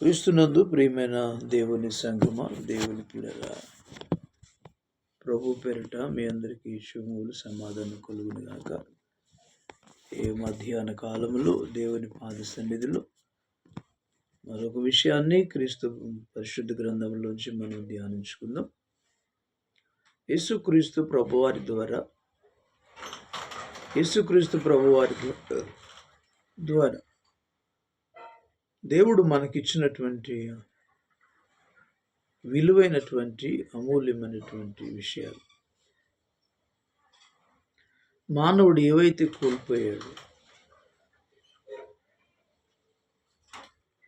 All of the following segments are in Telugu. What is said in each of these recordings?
క్రీస్తునందు ప్రియమైన దేవుని సంగమ దేవుని పిల్లల ప్రభు పేరిట మీ అందరికీ శుభములు సమాధానం కలుగును గాక. ఏ మధ్యాహ్న కాలంలో దేవుని పాద సన్నిధిలో మరొక విషయాన్ని క్రీస్తు పరిశుద్ధ గ్రంథంలోంచి మనం ధ్యానించుకుందాం. యేసుక్రీస్తు ప్రభువారి ద్వారా యేసుక్రీస్తు ప్రభువారి ద్వారా దేవుడు మనకిచ్చినటువంటి విలువైనటువంటి అమూల్యమైనటువంటి విషయాలు. మానవుడు ఏవైతే కోల్పోయాడు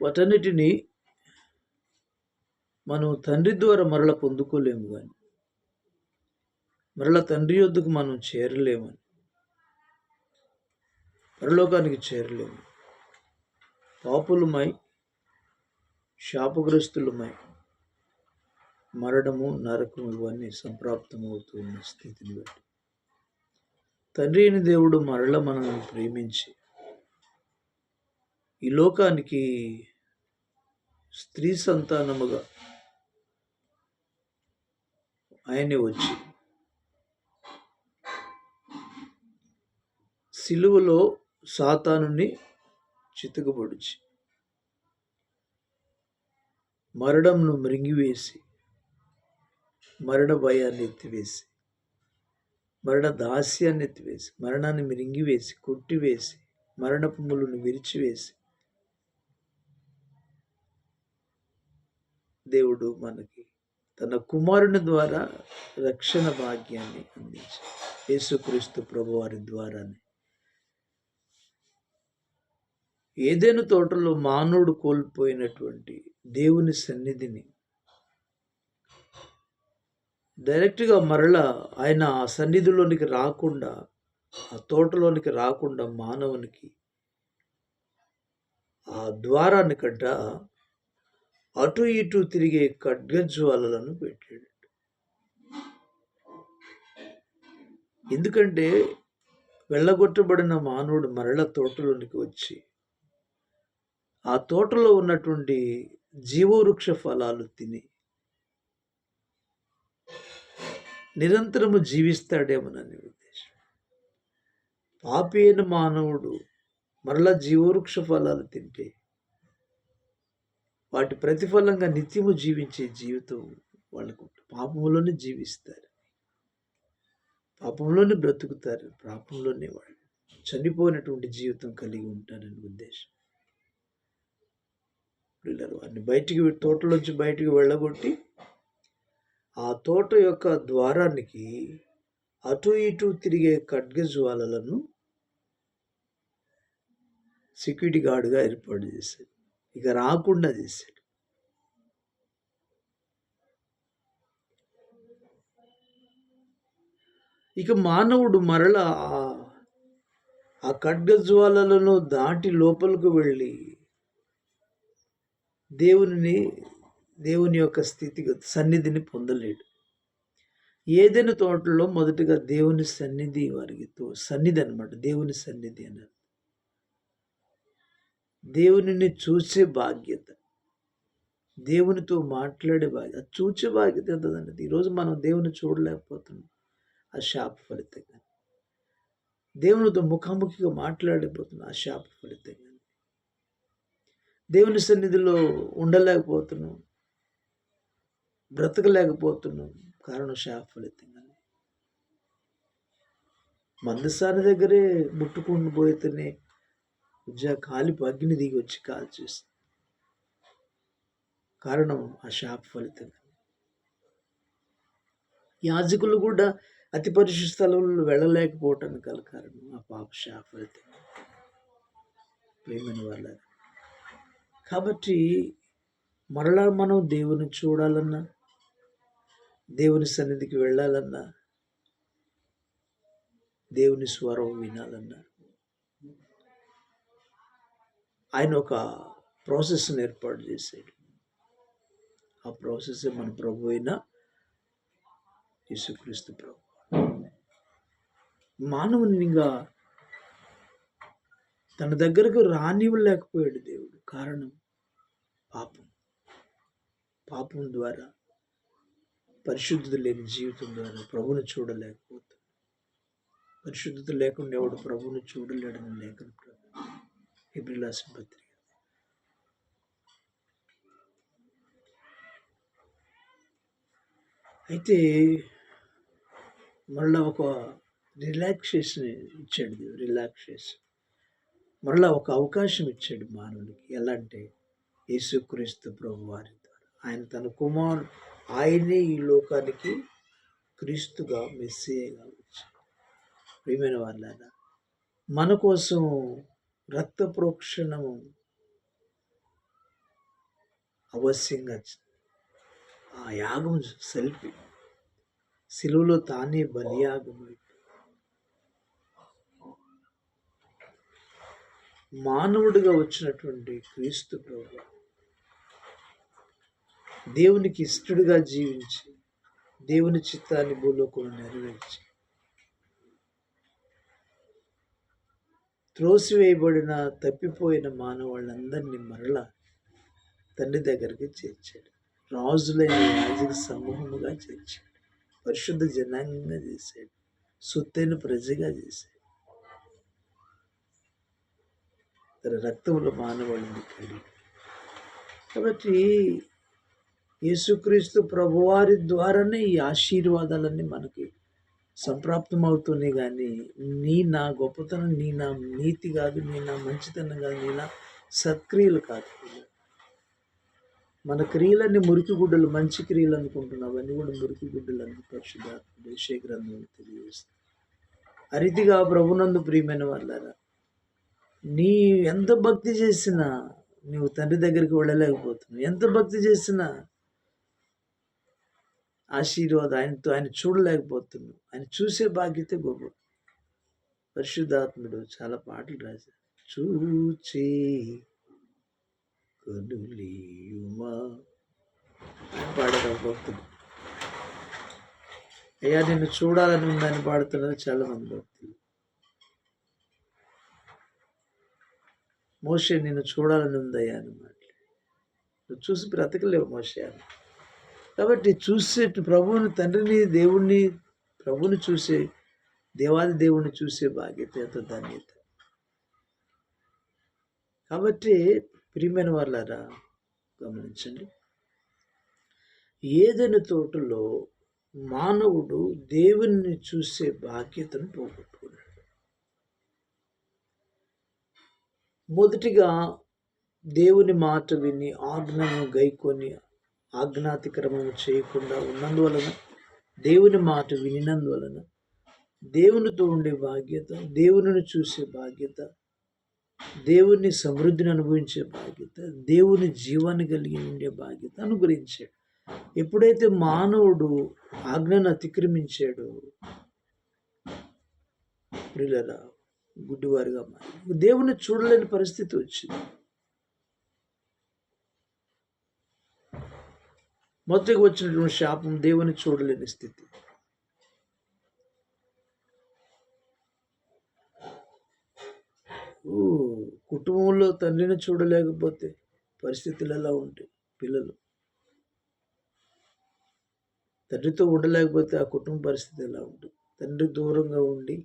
వాటన్నిటినీ మనం తండ్రి ద్వారా మరల పొందుకోలేము కానీ మరల తండ్రి యొద్దకు మనం చేరలేమని పరలోకానికి చేరలేము పాపులమై శాపగ్రస్తులమై మరణము నరకము ఇవన్నీ సంప్రాప్తమవుతున్న స్థితిని బట్టి. తండ్రి అయిన దేవుడు మరల మనల్ని ప్రేమించి ఈ లోకానికి స్త్రీ సంతానముగా ఆయనే వచ్చి సిలువలో సాతానుని చితుకుపొడిచి మరణంను మృంగివేసి మరణ భయాన్ని ఎత్తివేసి మరణ దాస్యాన్ని ఎత్తివేసి మరణాన్ని మృంగివేసి కొట్టివేసి మరణపు ముళ్ళను విరిచివేసి దేవుడు మనకి తన కుమారుని ద్వారా రక్షణ భాగ్యాన్ని అందించాడు. యేసుక్రీస్తు ప్రభువారి ద్వారానే. ఏదైనా తోటలో మానవుడు కోల్పోయినటువంటి దేవుని సన్నిధిని డైరెక్ట్గా మరలా ఆయన ఆ సన్నిధిలోనికి రాకుండా ఆ తోటలోనికి రాకుండా మానవునికి ఆ ద్వారాన్ని కట్ట అటు ఇటు తిరిగే ఖడ్గజ్వాలలను పెట్టాడు. ఎందుకంటే వెళ్ళగొట్టబడిన మానవుడు మరల తోటలోనికి వచ్చి ఆ తోటలో ఉన్నటువంటి జీవవృక్ష ఫలాలు తిని నిరంతరము జీవిస్తాడేమోనని ఉద్దేశం. పాపి అయిన మానవుడు మరలా జీవవృక్ష ఫలాలు తింటే వాటి ప్రతిఫలంగా నిత్యము జీవించే జీవితం వాళ్ళకు పాపంలోనే జీవిస్తారు. పాపంలోనే బ్రతుకుతారు. పాపంలోనే వాళ్ళు చనిపోయినటువంటి జీవితం కలిగి ఉంటారని ఉద్దేశం. పిల్లలు వారిని బయటికి తోటలోంచి బయటికి వెళ్ళగొట్టి ఆ తోట యొక్క ద్వారానికి అటు ఇటు తిరిగే ఖడ్గజ్వాలలను సెక్యూరిటీ గార్డుగా ఏర్పాటు చేశాడు ఇక రాకుండా చేశాడు ఇక మానవుడు మరల ఆ ఖడ్గజ్వాలలను దాటి లోపలికి వెళ్ళి దేవుని దేవుని యొక్క స్థితిగతి సన్నిధిని పొందలేడు. ఏదైనా తోటలో మొదటగా దేవుని సన్నిధి వారికి సన్నిధి అనమాట దేవుని సన్నిధి అన్నారు దేవునిని చూసే బాధ్యత. దేవునితో మాట్లాడే బాధ్యత. చూసే బాధ్యత ఎంతదండి? ఈరోజు మనం దేవుని చూడలేకపోతున్నాం. ఆ శాప ఫలితంగా. దేవునితో ముఖాముఖిగా మాట్లాడిపోతున్నాం ఆ శాప ఫలితంగా. దేవుని సన్నిధిలో ఉండలేకపోతున్నాం. బ్రతకలేకపోతున్నాం. కారణం శాఫలితంగా మందసాని దగ్గరే ముట్టుకుని పోయితేనే ఉజ్జా కాలి అగ్ని దిగి వచ్చి కాల్చేస్తుంది కారణం ఆ శాప ఫలితంగా యాజకులు కూడా అతి పరిశుద్ధ స్థలంలో వెళ్ళలేకపోవటానికి గల కారణం ఆ పాప శాప ఫలితంగా ప్రేమని వాళ్ళ కాబట్టి మరలా మనం దేవుని చూడాలన్నా దేవుని సన్నిధికి వెళ్ళాలన్నా దేవుని స్వరం వినాలన్నా ఆయన ఒక ప్రాసెస్ని ఏర్పాటు చేశాడు. ఆ ప్రాసెస్ మన ప్రభు అయిన యేసుక్రీస్తు ప్రభు. మానవునిగా తన దగ్గరకు రానివ్వలేకపోయాడు దేవుడు. కారణం పాపం. పాపం ద్వారా పరిశుద్ధత లేని జీవితం ద్వారా ప్రభుని చూడలేకపోతాం. పరిశుద్ధత లేకుండా ఎవడు ప్రభుని చూడలేడని లేఖన హిబ్రిలాసిన పత్రిక. అయితే మళ్ళా ఒక రిలాక్సేషన్ ఇచ్చాడు రిలాక్సేషన్. మళ్ళా ఒక అవకాశం ఇచ్చాడు మానవునికి. ఎలా అంటే యేసుక్రీస్తు ప్రభు వారి ద్వారా. ఆయన తన కుమారుడు ఆయనే ఈ లోకానికి క్రీస్తుగా మెస్సేగా వచ్చాడు. ప్రియమైన వాళ్ళ మన కోసం రక్త ప్రోక్షణము అవశ్యంగా ఆ యాగం సెల్ఫీ. సిలువలో తానే బలియాగం మానవుడిగా వచ్చినటువంటి క్రీస్తు ప్రభు దేవునికి ఇష్టడుగా జీవించి దేవుని చిత్తాన్ని భూలోకంలో నెరవేర్చి. త్రోసివేయబడిన తప్పిపోయిన మానవాళ్ళందరినీ మరలా తండ్రి దగ్గరికి చేర్చాడు. రాజులైన రాజుకి సమూహముగా చేర్చాడు. పరిశుద్ధ జనాంగంగా చేశాడు. సొత్తైన ప్రజగా చేశాడు. తన రక్తంలో మానవాళ్ళని కలిగి కాబట్టి యేసుక్రీస్తు ప్రభువారి ద్వారానే ఈ ఆశీర్వాదాలన్నీ మనకి సంప్రాప్తమవుతున్నాయి కానీ నీ నా గొప్పతనం నీ నా నీతి కాదు నీ నా మంచితనం కాదు నీ నా సత్క్రియలు కాదు. మన క్రియలన్నీ మురికి గుడ్డలు మంచి క్రియలు అనుకుంటున్నావు అవన్నీ కూడా మురికి గుడ్డలు అని పరిశుద్ధ విషయ గ్రంథం తెలియజేస్తుంది. అరితిగా ప్రభునందు ప్రియమైన వాళ్ళారా నీ ఎంత భక్తి చేసినా నువ్వు తండ్రి దగ్గరికి వెళ్ళలేకపోతున్నావు. ఎంత భక్తి చేసినా ఆశీర్వాదం. ఆయనతో ఆయన చూడలేకపోతున్నావు ఆయన చూసే బాధ్యత గొప్ప. పరిశుద్ధాత్ముడు చాలా పాటలు రాశారు. చూచే కనులీయుమా? పాడారు భక్తులు అయ్యా నిన్ను చూడాలని ఉందని పాడుతున్నారు చాలా మంది భక్తులు. మోసే నిన్ను చూడాలని ఉందయ్యా అని మాట్లాడు నువ్వు చూసి బ్రతకలేవు మోసే అని కాబట్టి చూసే ప్రభువుని తండ్రిని దేవుణ్ణి ప్రభుని చూసే దేవాది దేవుణ్ణి చూసే బాధ్యత ఎంతో? ధన్యత కాబట్టి ప్రియమైన వాళ్ళారా గమనించండి. ఏదైనా తోటలో మానవుడు దేవుణ్ణి చూసే బాధ్యతను పోగొట్టుకున్నాడు. మొదటిగా దేవుని మాట విని ఆజ్ఞను గైకొని ఆజ్ఞాతిక్రమము చేయకుండా ఉన్నందువలన దేవుని మాట వినినందువలన దేవునితో ఉండే బాధ్యత దేవుని చూసే బాధ్యత దేవుని సమృద్ధిని అనుభవించే బాధ్యత దేవుని జీవాన్ని కలిగి ఉండే బాధ్యత అనుగ్రహించాడు. ఎప్పుడైతే మానవుడు ఆజ్ఞను అతిక్రమించాడో పిల్లల గుడ్డివారుగా మారి దేవుని చూడలేని పరిస్థితి వచ్చింది. మొదటికి వచ్చినటువంటి శాపం దేవుని చూడలేని స్థితి. కుటుంబంలో తండ్రిని చూడలేకపోతే పరిస్థితులు ఎలా ఉంటాయి పిల్లలు? తండ్రితో ఉండలేకపోతే ఆ కుటుంబ పరిస్థితి ఎలా ఉంటుంది? తండ్రి దూరంగా ఉండి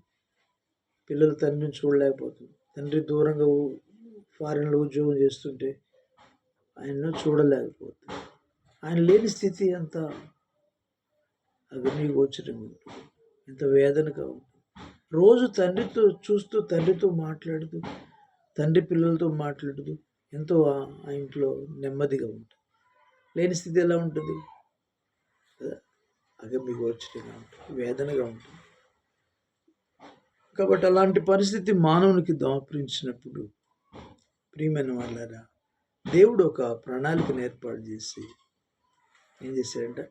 పిల్లలు తండ్రిని చూడలేకపోతుంది. తండ్రి దూరంగా ఫారెన్లో ఉద్యోగం చేస్తుంటే ఆయన చూడలేకపోతుంది. ఆయన లేని స్థితి అంత అగ్నిగోచరంగా ఉంటుంది. ఎంత వేదనగా ఉంటుంది. రోజు తండ్రితో చూస్తూ తండ్రితో మాట్లాడుతూ తండ్రి పిల్లలతో మాట్లాడుతూ ఎంతో ఆ ఇంట్లో నెమ్మదిగా ఉంటుంది. లేని స్థితి ఎలా ఉంటుంది? అగమిగోచరంగా ఉంటుంది. వేదనగా ఉంటుంది. కాబట్టి అలాంటి పరిస్థితి మానవునికి దాపరించినప్పుడు ప్రియమైన వాళ్ళరా దేవుడు ఒక ప్రణాళికను ఏర్పాటు చేసి ఏం చేశాడంట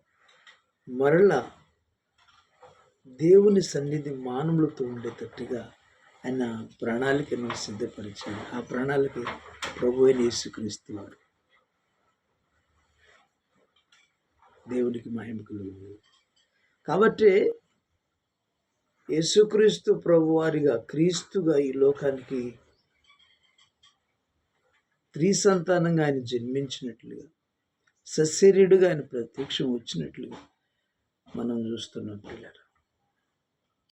మరలా దేవుని సన్నిధి మానవులతో ఉండేటట్టుగా ఆయన ప్రణాళికను సిద్ధపరిచాడు. ఆ ప్రణాళిక ప్రభు అయిన యేసుక్రీస్తు వారు. దేవునికి మహిమకులు కాబట్టి యేసుక్రీస్తు ప్రభువారిగా క్రీస్తుగా ఈ లోకానికి త్రీ సంతానంగా ఆయన జన్మించినట్లుగా సశరీరుడుగా ఆయన ప్రత్యక్షం వచ్చినట్లుగా మనం చూస్తున్నాం పిల్లలు.